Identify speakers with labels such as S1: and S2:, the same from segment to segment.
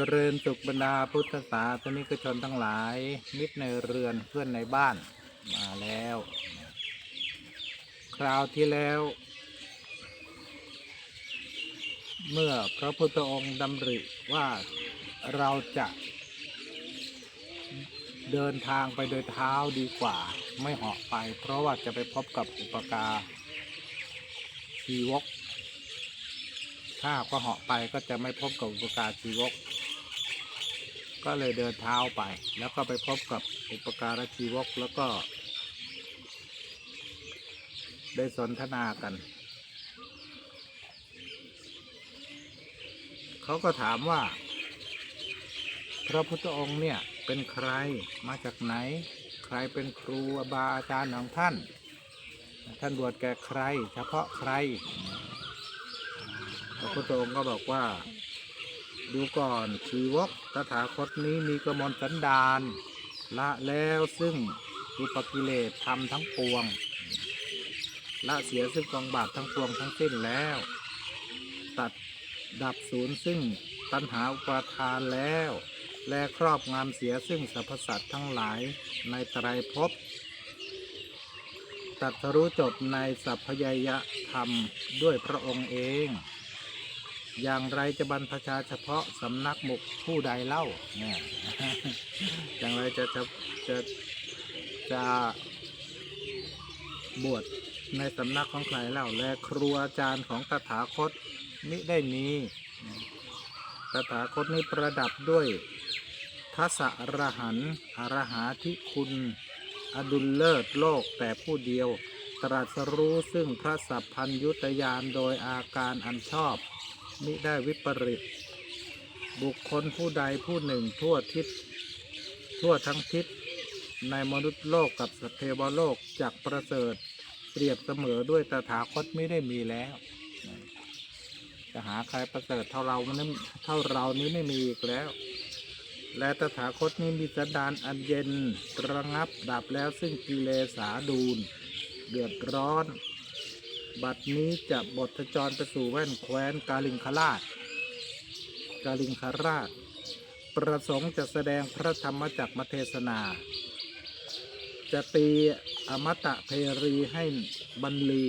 S1: เจริญสุขบรรดาพุทธศาสนิกชนทั้งหลาย มิตรในเรือนเพื่อนในบ้านมาแล้ว คราวที่แล้ว เมื่อพระพุทธองค์ดำริว่าเราจะ เดินทางไปโดยเท้าดีกว่า ไม่เหาะไป เพราะว่าจะไปพบกับอุปการชีวก ถ้าก็เหาะไปก็จะไม่พบกับอุปการชีวก ก็เลยเดินเท้าไป แล้วก็ไปพบกับอุปการชีวกแล้วก็ ได้สนทนากัน เขาก็ถามว่า พระพุทธองค์เนี่ยเป็นใครมาจากไหน ใครเป็นครูบาอาจารย์ของท่าน ท่านบวชแก่ใคร เฉพาะใคร พระพุทธองค์ก็บอกว่า ดูก่อนชีวกตถาคตนี้มีกระมวลสันดานละแล้วซึ่งอุปกิเลสทำทั้งปวง ละเสียซึ่งกองบาปทั้งปวงทั้งสิ้นแล้ว ตัดดับศูนย์ซึ่งตัณหาอุปาทานแล้ว และครอบงำเสียซึ่งสรรพสัตว์ทั้งหลายในไตรภพตัดรู้จบในสัพพยยธรรมด้วยพระองค์เอง อย่างไรจะบรรพชาเฉพาะสำนักหมกผู้ใดเล่าเนี่ยอย่างไรจะจะจะจะบวชในสำนักของใครเล่าและครูอาจารย์ของตถาคตมิได้มีตถาคตนี้ประดับด้วยทัศอรหันอรหาธิคุณ อดุลเลิศโลกแต่ผู้เดียว ตรัสรู้ซึ่งพระสัพพัญยุตยานโดยอาการอันชอบ มิได้วิปริต บุคคลผู้ใดผู้หนึ่งทั่วทิศ ทั่วทั้งทิศ ในมนุษย์โลกกับสัตว์เทวโลกจากประเสริฐ เปรียบเสมอด้วยตถาคตไม่ได้มีแล้ว จะหาใครประเสริฐเท่าเรามันนั้นเท่าเรานี้ไม่มีอีกแล้ว และตถาคตนี้มีสันดานอันเย็นระงับดับแล้วซึ่งกิเลสาดูนเดือดร้อน บัดนี้จะบทจรไปสู่แว่นแคว้นกาลิงคราช กาลิงคราช ประสงค์จะแสดงพระธรรมจักรมเทศนา จะตีอมตะเพรีให้บรรลี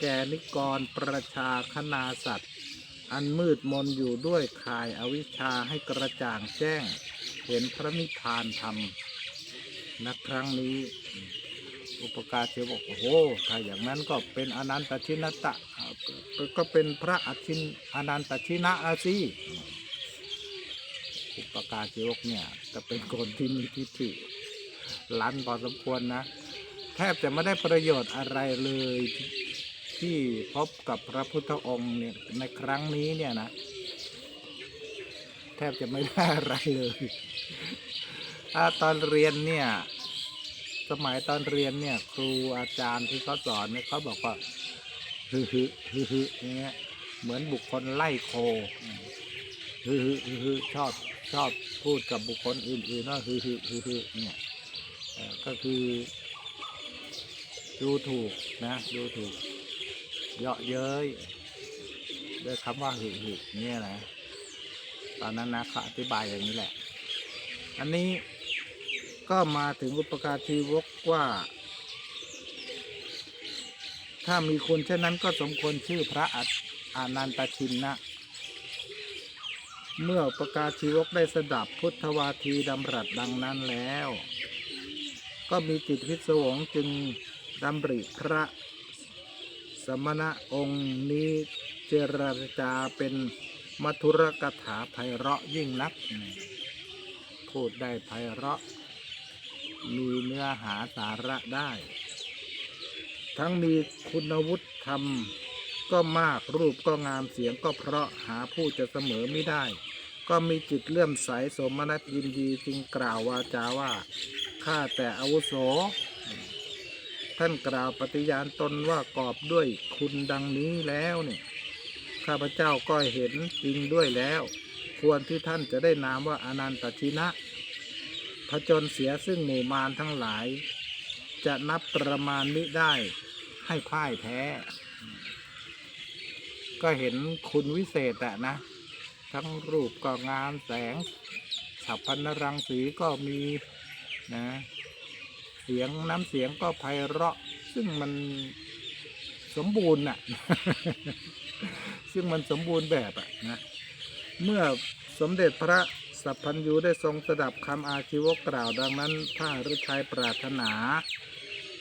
S1: แก่นิกรประชาคณาสัตว์ อันมืดมนอยู่ด้วยข่ายอวิชชาให้กระจ่างแจ้ง เห็นพระนิพพานธรรม นักครั้งนี้ อุปการเชบอกโอ้โหถ้าอย่างนั้นก็เป็นอนันตชินตะก็เป็นพระอชินอนันตชินะอาซีอุปการเชวกเนี่ยจะเป็นคนที่มีทิฏฐิลันพอสมควรนะ แทบจะไม่ได้ประโยชน์อะไรเลยที่ที่พบกับพระพุทธองค์เนี่ยในครั้งนี้เนี่ยนะ แทบจะไม่ได้อะไรเลยถ้าตอนเรียนเนี่ย สมัยตอนเรียนเนี่ยครูอาจารย์ที่เขาสอนเนี่ยเขาบอกว่าฮึฮึฮึฮึอย่างเงี้ยเหมือนบุคคลไล่โคฮึฮึฮึฮึชอบชอบพูดกับบุคคลอื่นๆว่าฮึฮึฮึฮึเนี่ยก็คือ ดูถูกนะ ดูถูก เยาะเย้ยด้วยคำว่าหึหึเนี่ยนะตอนนั้นนะเขาอธิบายอย่างนี้แหละ อันนี้ ก็มาถึงอุปการชีวกว่า ถ้ามีคุณเช่นนั้นก็สมควรชื่อพระอาอานันตชินนะ เมื่ออุปการชีวกได้สดับพุทธวาทีดำรัสดังนั้นแล้ว ก็มีจิตพิศวงจึงดำริพระสมณะองค์นี้เจรจาเป็นมัทุรกถาไพเราะยิ่งนัก พูดได้ไพเราะ มีเนื้อหาสาระได้ ทั้งมีคุณวุฒิธรรม ก็มากรูปก็งามเสียงก็เพราะหาผู้จะเสมอไม่ได้ ก็มีจิตเลื่อมใสสมนัตยินดีจึงกล่าววาจาว่าข้าแต่อาวุโส ท่านกล่าวปฏิญาณตนว่ากอบด้วยคุณดังนี้แล้วเนี่ยข้าพเจ้าก็เห็นจริงด้วยแล้ว ควรที่ท่านจะได้นามว่าอนันตชินะ จญเสียซึ่งหมู่มารทั้งหลาย จะนับประมาณมิได้ให้พ่ายแพ้ ก็เห็นคุณวิเศษอะนะ ทั้งรูปก็งามแสงฉับพันรังสีก็มีนะเสียงน้ำเสียงก็ไพเราะ ซึ่งมันสมบูรณ์นะซึ่งมันสมบูรณ์แบบอะนะ เมื่อสมเด็จพระ สัพพัญญูได้ทรงสดับคำอาชีวกกล่าวดังนั้นพระฤทัยปรารถนา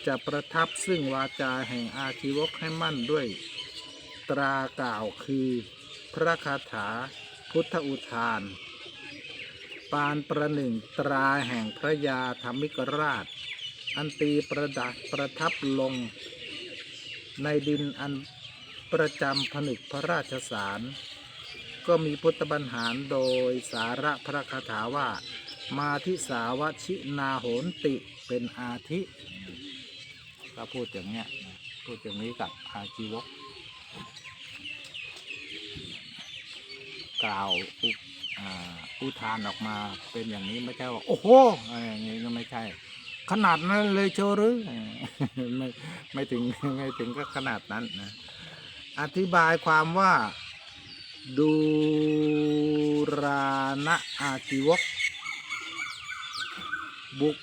S1: จะประทับซึ่งวาจาแห่งอาชีวกให้มั่นด้วย ตรากล่าวคือ พระคาถาพุทธอุทาน ปานประหนึ่งตราแห่งพระยาธรรมิกราช อันตีประดับประทับลง ในดินอันประจำผนึกพระราชสาร ก็มีพุทธบัญหารโดยสาระพระคาถาว่า มาทิสาวชินาโหนติเป็นอาทิก็พูดอย่างเนี้ยพูดอย่างนี้กับอาชีวก กล่าวอุอุทานออกมาเป็นอย่างนี้ไม่ใช่ว่า โอ้โหอะไรอย่างนี้ก็ไม่ใช่ ขนาดนั้นเลยโชหรือไม่ไม่ถึงไม่ถึงก็ขนาดนั้นนะอธิบายความว่า ดูรานะอาชีวก บุค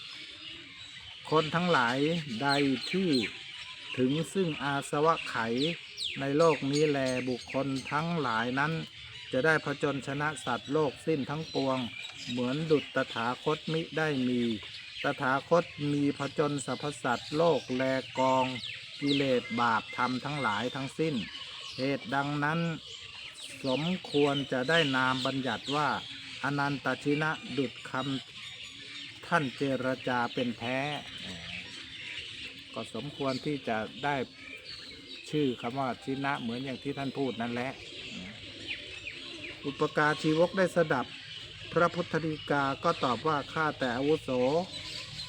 S1: คลทั้งหลายใดที่ถึงซึ่งอาสวะไขในโลกนี้แลบุคคลทั้งหลายนั้น จะได้ผจญชนะสัตว์โลกสิ้นทั้งปวง เหมือนดุจตถาคตมิได้มี ตถาคตมีผจญสรรพสัตว์โลกแลกอง กิเลสบาปธรรมทั้งหลายทั้งสิ้น เหตุดังนั้น สมควรจะได้นามบัญญัติว่า อนันตชินะดุจคำท่านเจรจาเป็นแท้ก็สมควรที่จะได้ชื่อคำว่าชินะเหมือนอย่างที่ท่านพูดนั่นแหละ อุปการชีวกได้สดับ พระพุทธดีกาก็ตอบว่าข้าแต่อาวุโส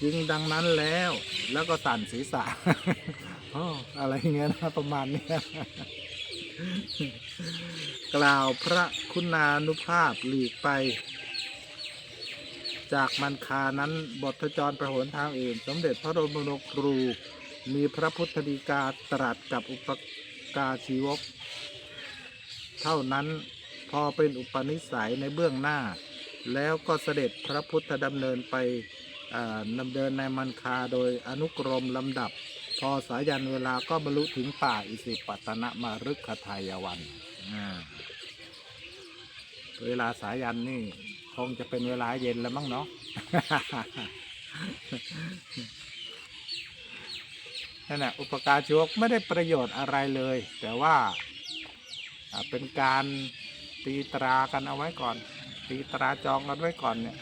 S1: จริงดังนั้นแล้วแล้วก็สั่นศีรษะออะไรเงี้ยนะประมาณนี้ กล่าวพระคุณานุภาพหลีกไป จากมันคานั้นบทจรประหนทางอื่น สมเด็จพระบรมครู มีพระพุทธดีกาตรัสกับอุปการชีวก เท่านั้นพอเป็นอุปนิสัยในเบื้องหน้า แล้วก็เสด็จพระพุทธดำเนินไปดำเนินในมันคาโดยอนุกรมลำดับ พอสายันเวลาก็บรรลุถึงป่าอิสิปตนมารุกขทายวันเวลาสายันนี่คงจะเป็นเวลาเย็นแล้วมั้งเนาะนั่นแหละอุปการชวกไม่ได้ประโยชน์อะไรเลย แต่ว่าเป็นการตีตรากันเอาไว้ก่อน ตีตราจองกันไว้ก่อนเนี่ย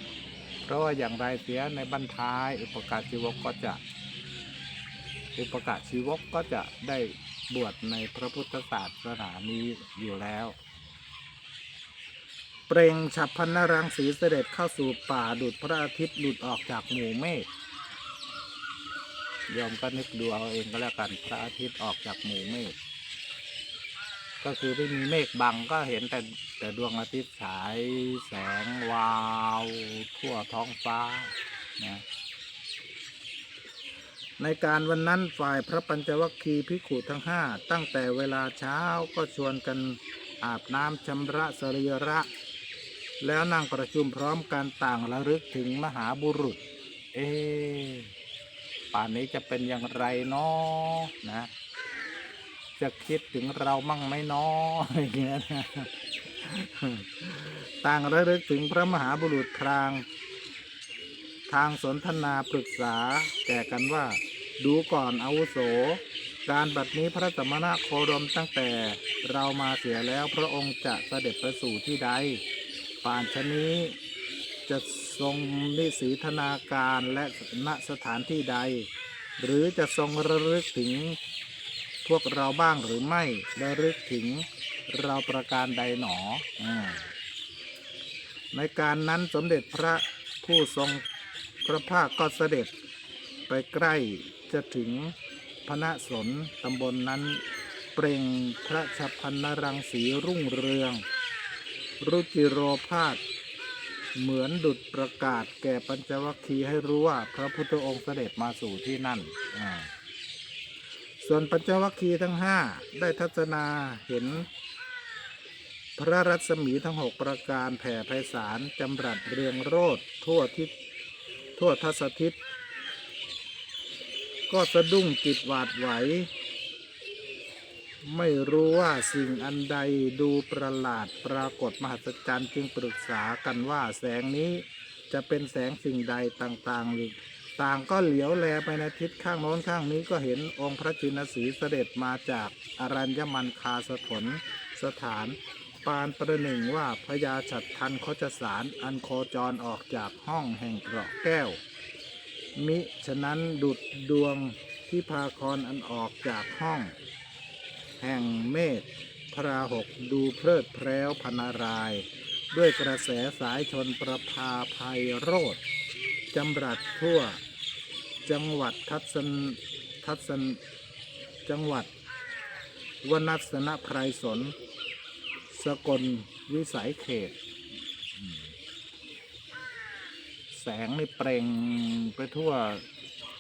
S1: เพราะว่าอย่างไรเสียในบรรทาย อุปการชวกก็จะ อุปการชีวกก็จะได้บวชในพระพุทธศาสนานี้อยู่แล้ว เปล่งฉับพันนรังสีเสด็จเข้าสู่ป่าดุดพระอาทิตย์หลุดออกจากหมู่เมฆยอมก็นึกดูเอาเองก็แล้วกันพระอาทิตย์ออกจากหมู่เมฆก็คือไม่มีเมฆบังก็เห็นแต่แต่ดวงอาทิตย์ฉายแสงวาว ทั่วท้องฟ้านะ ในการวันนั้นฝ่ายพระปัญจวัคคีย์ภิกขุทั้งห้าตั้งแต่เวลาเช้าก็ชวนกันอาบน้ำชำระสรีระ แล้วนั่งประชุมพร้อมกันต่างระลึกถึงมหาบุรุษ เอ ป่านนี้จะเป็นอย่างไรเนาะนะ จะคิดถึงเรามั่งไหมเนาะอย่างเงี้ยนะต่างระลึกถึงพระมหาบุรุษพรางทางสนทนาปรึกษาแก่กันว่า ดูก่อนอาวุโส การบัดนี้พระสมณะโคดมตั้งแต่เรามาเสียแล้วพระองค์จะเสด็จไปสู่ที่ใด ป่านชนี้จะทรงนิสีธนาการและณสถานที่ใด หรือจะทรงระลึกถึงพวกเราบ้างหรือไม่ระลึกถึงเราประการใดหนออในการนั้นสมเด็จพระผู้ทรงพระภาคก็เสด็จไปใกล้ จะถึงพระสนตำบลนนั้น เปล่งพระชพันนรังสีรุ่งเรือง รุจิโรภาสเหมือนดุดประกาศแก่ปัญจวัคคีย์ให้รู้ว่าพระพุทธองค์เสด็จมาสู่ที่นั่น ส่วนปัญจวัคคีย์ทั้งห้าได้ทัศนาเห็น พระรัศมีทั้งหกประการแผ่ไพศาลจำรัดเรืองโรดทั่วทิศทั่วทัศทิศ ก็สะดุ้งจิตหวาดไหว ไม่รู้ว่าสิ่งอันใดดูประหลาดปรากฏมหัศจรรย์จึงปรึกษากันว่าแสงนี้จะเป็นแสงสิ่งใดต่างๆหรือต่างก็เหลียวแลไปในทิศข้างโน้นข้างนี้ก็เห็นองค์พระจินสีเสด็จมาจากอรัญญมันคาสถนสถาน ปานประหนึ่งว่าพญาฉัตรทันโคจสารอันโคจรออกจากห้องแห่งเกราะแก้ว มิฉะนั้นดุดดวงที่พาครอันออกจากห้อง แห่งเมฆพระหกดูเพลิดเพร้วพนาราย ด้วยกระแสสายชนประภาภัยโรดจำรัดทั่ว จังหวัดทัศนทัศนจังหวัด วนัสนไพรสน สกลวิสัยเขต แสงนี่เปล่งไปทั่ว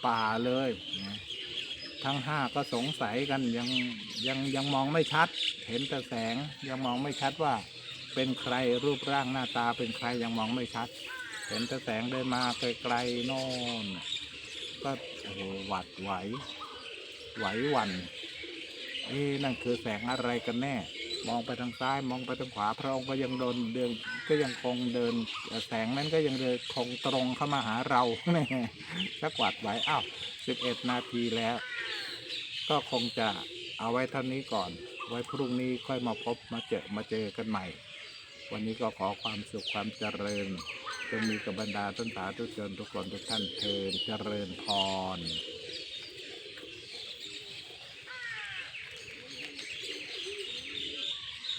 S1: ป่าเลยนะทั้งห้าก็สงสัยกันยังยังยังมองไม่ชัด เห็นแต่แสงยังมองไม่ชัดว่า เป็นใครรูปร่างหน้าตาเป็นใครยังมองไม่ชัด เห็นแต่แสงเดินมาไกลๆโน่นก็โอ้หวัดไหวไหวหวันนี่นั่นคือแสงอะไรกันแน่ มองไปทางซ้ายมองไปทางขวาพระองค์ก็ยังเดินเดิน ก็ยังคงเดินแสงนั้นก็ยังเดินคงตรงเข้ามาหาเราแน่สักวัดไหวอ้าวสิบเอ็ดนาทีแล้ว ก็คงจะเอาไว้เท่านี้ก่อน ไว้พรุ่งนี้ค่อยมาพบมาเจอมาเจอกันใหม่ วันนี้ก็ขอความสุขความเจริญจงมีกับบรรดาต้นตาทุกชนทุกคนทุกท่านเทินเจริญพร